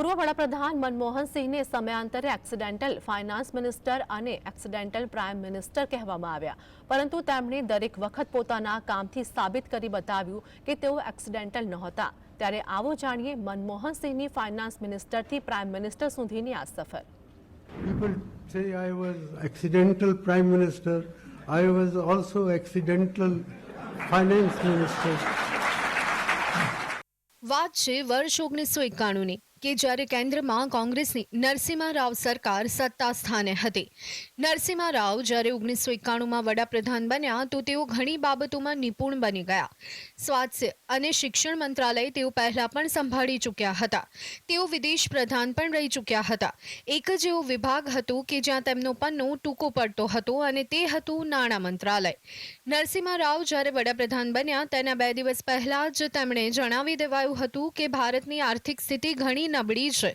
પૂર્વ વડાપ્રધાન મનમોહન સિંહને સમયાંતરે એક્સિડેન્ટલ ફાઇનાન્સ મિનિસ્ટર અને એક્સિડેન્ટલ પ્રાઇમ મિનિસ્ટર કહેવામાં આવ્યા પરંતુ તેમણે દરેક વખત પોતાના કામથી સાબિત કરી બતાવ્યું કે તેઓ એક્સિડેન્ટલ નહોતા ત્યારે આવો જાણીએ મનમોહન સિંહની ફાઇનાન્સ મિનિસ્ટરથી પ્રાઇમ મિનિસ્ટર સુધીની આ સફર was accidental prime minister. I was also accidental finance minister. વાત છે વર્ષ ઓગણીસો એકાણુંની કે જ્યારે કેન્દ્રમાં કોંગ્રેસની નરસિંહા રાવ સરકાર સત્તા સ્થાને હતી. નરસિંહા રાવ જ્યારે ઓગણીસો એકાણુંમાં વડાપ્રધાન બન્યા, તો તેઓ ઘણી બાબતોમાં નિપુણ બની ગયા. સ્વાસ્થ્ય અને શિક્ષણ મંત્રાલય તેઓ પહેલા પણ સંભાળી ચૂક્યા હતા. તેઓ વિદેશ પ્રધાન પણ રહી ચૂક્યા હતા. એક જ એવો વિભાગ હતો કે જ્યાં તેમનો પન્નો ટૂંકો પડતો હતો અને તે હતું નાણાં મંત્રાલય. નરસિંહા રાવ જ્યારે વડાપ્રધાન બન્યા, તેના બે દિવસ પહેલા જ તેમણે જણાવી દેવાયું હતું કે ભારતની આર્થિક સ્થિતિ ઘણી નબળી છે.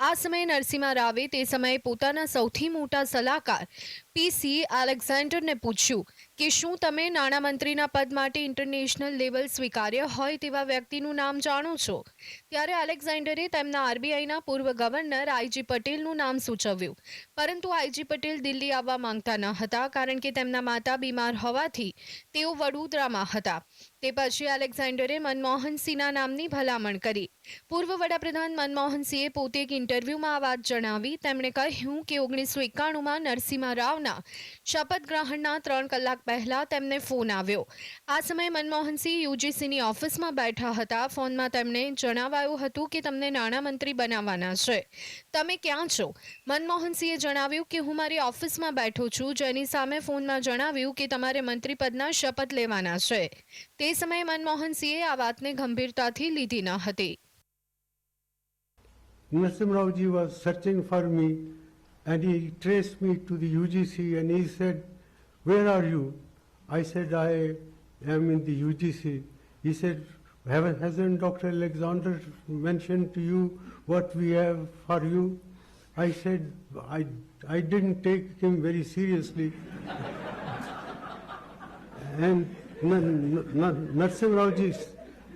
આ સમયે નરસિંહા રાવે તે સમયે પોતાના સૌથી મોટા સલાહકાર પીસી એલેક્ઝાન્ડરને પૂછ્યું કે શું તમે નાણામંત્રીના પદ માટે ઇન્ટરનેશનલ લેવલ સ્વીકાર્ય હોય તેવા વ્યક્તિનું નામ જાણો છો? ત્યારે એલેક્ઝાન્ડરે તેમના આરબીઆઈના પૂર્વ ગવર્નર આઈજી પટેલનું નામ સૂચવ્યું. પરંતુ આઈજી પટેલ દિલ્હી આવવા માંગતા ન હતા કારણ કે તેમના માતા બીમાર હોવાથી તેઓ વડોદરામાં હતા. તે પછી એલેક્ઝાન્ડરે મનમોહન સિંહના નામની ભલામણ કરી. પૂર્વ વડાપ્રધાન મનમોહન સિંહે પોતે એક ઇન્ટરવ્યૂમાં આ વાત જણાવી. તેમણે કહ્યું કે ઓગણીસો એકાણુંમાં નરસિંહ રાવના શપથ ગ્રહણના ત્રણ કલાક પહેલા તેમને ફોન આવ્યો. આ સમયે મનમોહનસિંહ યુજીસીની ઓફિસમાં બેઠા હતા. ફોનમાં તેમણે જણાવાયું હતું કે તમને નાણામંત્રી બનાવવાના છે. તમે ક્યાં છો? મનમોહનસિંહે જણાવ્યું કે હું મારી ઓફિસમાં બેઠો છું. જેની સામે ફોનમાં જણાવ્યું કે તમારે મંત્રી પદના શપથ લેવાના છે. તે સમયે મનમોહનસિંહે આ વાતને ગંભીરતાથી લીધી ન હતી. Narasimha Rao ji was searching for me and he traced me to the UGC and he Where are you? I said, I am in the UGC. He said, "Haven't- Hasn't Dr. Alexander mentioned to you what we have for you? I said, I, I didn't take him very seriously. And N- N- Narasimha Rao ji,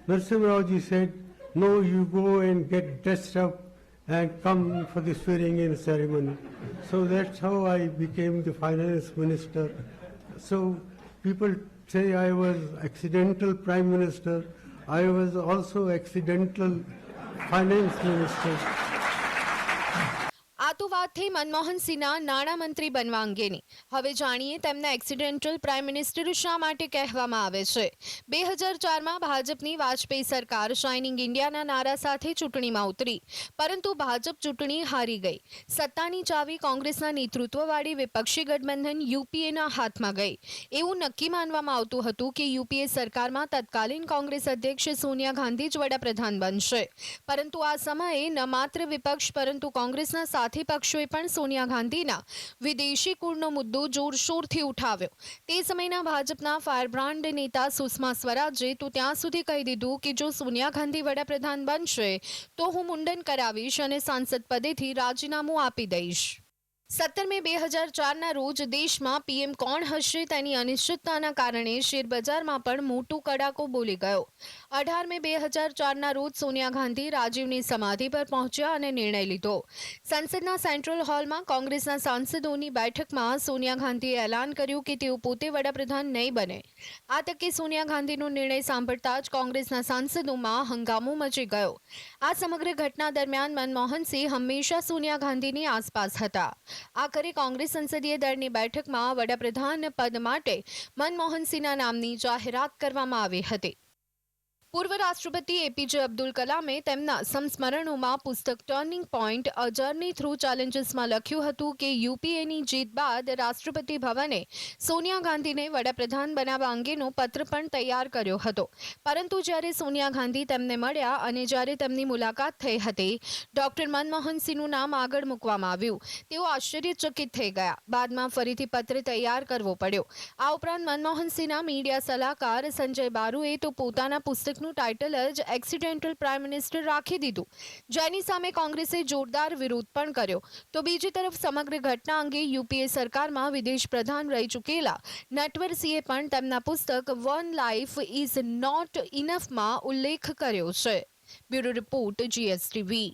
Narasimha Rao ji said, no, you go and get dressed up and come for the swearing in ceremony. So that's how I became the finance minister. So people say I was accidental prime minister. I was also accidental finance minister. Manmohan સિંહના નાણામંત્રી બનવા અંગેની. હવે જાણીએ તેમને accidental prime minister શા માટે કહેવામાં આવે છે? બે હજાર ચારમાં ભાજપની વાજપેયી સરકાર શાઇનિંગ ઇન્ડિયાના નારા સાથે ચૂંટણીમાં ઉતરી, પરંતુ ભાજપ ચૂંટણી હારી ગઈ. સત્તાની ચાવી કોંગ્રેસના નેતૃત્વવાળી વિપક્ષી ગઠબંધન યુપીએના હાથમાં ગઈ. એવું નક્કી માનવામાં આવતું હતું કે યુપીએ સરકારમાં તત્કાલીન કોંગ્રેસ અધ્યક્ષ સોનિયા ગાંધી જ વડાપ્રધાન બનશે. પરંતુ આ સમયે ન માત્ર વિપક્ષ પરંતુ કોંગ્રેસના સાથી પક્ષોએ પણ સોનિયા ગાંધીના વિદેશી કુળનો મુદ્દો જોરશોરથી ઉઠાવ્યો. તે સમયના ભાજપના ફાયરબ્રાન્ડ નેતા સુષ્મા સ્વરાજે તો ત્યાં સુધી કહી દીધું કે જો સોનિયા ગાંધી વડાપ્રધાન બનશે, તો હું મુંડન કરાવીશ અને સાંસદ પદેથી રાજીનામું આપી દઈશ. સત્તર મે બે હજાર ચારના રોજ દેશમાં પીએમ કોણ હશે તેની અનિશ્ચિતતાના કારણે શેરબજારમાં પણ મોટું કડાકો બોલી ગયો. અઢાર મે બે હજાર ચારના રોજ સોનિયા ગાંધી રાજીવની સમાધિ પર પહોંચ્યા અને નિર્ણય લીધો. સંસદના સેન્ટ્રલ હોલમાં કોંગ્રેસના સાંસદોની બેઠકમાં સોનિયા ગાંધીએ એલાન કર્યું કે તેઓ પોતે વડાપ્રધાન નહીં બને. આ તકે સોનિયા ગાંધીનો નિર્ણય સાંભળતા જ કોંગ્રેસના સાંસદોમાં હંગામો મચી ગયો. આ સમગ્ર ઘટના દરમિયાન મનમોહન સિંહ હંમેશા સોનિયા ગાંધીની આસપાસ હતા. આખરે કોંગ્રેસ સંસદીય દળની બેઠકમાં વડાપ્રધાન પદ માટે મનમોહનસિંહના નામની જાહેરાત કરવામાં આવી હતી. પૂર્વ રાષ્ટ્રપતિ એપીજે અબ્દુલ કલામે તેમના સંસ્મરણોમાં પુસ્તક turning point, a journey through ચેલેન્જીસમાં લખ્યું હતું કે યુપીએની જીત બાદ રાષ્ટ્રપતિ ભવને સોનિયા ગાંધીને વડાપ્રધાન બનાવવા અંગેનો પત્ર પણ તૈયાર કર્યો હતો. પરંતુ જ્યારે સોનિયા ગાંધી તેમને મળ્યા અને જ્યારે તેમની મુલાકાત થઈ હતી, ડોક્ટર મનમોહનસિંહનું નામ આગળ મૂકવામાં આવ્યું. તેઓ આશ્ચર્યચકિત થઈ ગયા. બાદમાં ફરીથી પત્ર તૈયાર કરવો પડ્યો. આ ઉપરાંત મનમોહનસિંહના મીડિયા સલાહકાર સંજય બારુએ તો પોતાના પુસ્તકનું ટાઇટલ જ એક્સિડેન્ટલ પ્રાઇમ મિનિસ્ટર રાખી દીધું. જેની સામે કોંગ્રેસે જોરદાર વિરોધ પણ કર્યો. તો બીજી તરફ સમગ્ર ઘટના અંગે યુપીએ સરકારમાં વિદેશ પ્રધાન રહી ચૂકેલા. નટવરસિંહે પણ તેમના પુસ્તક વન લાઈફ ઇઝ નોટ ઇનફમાં ઉલ્લેખ કર્યો છે. Bureau report GSTV.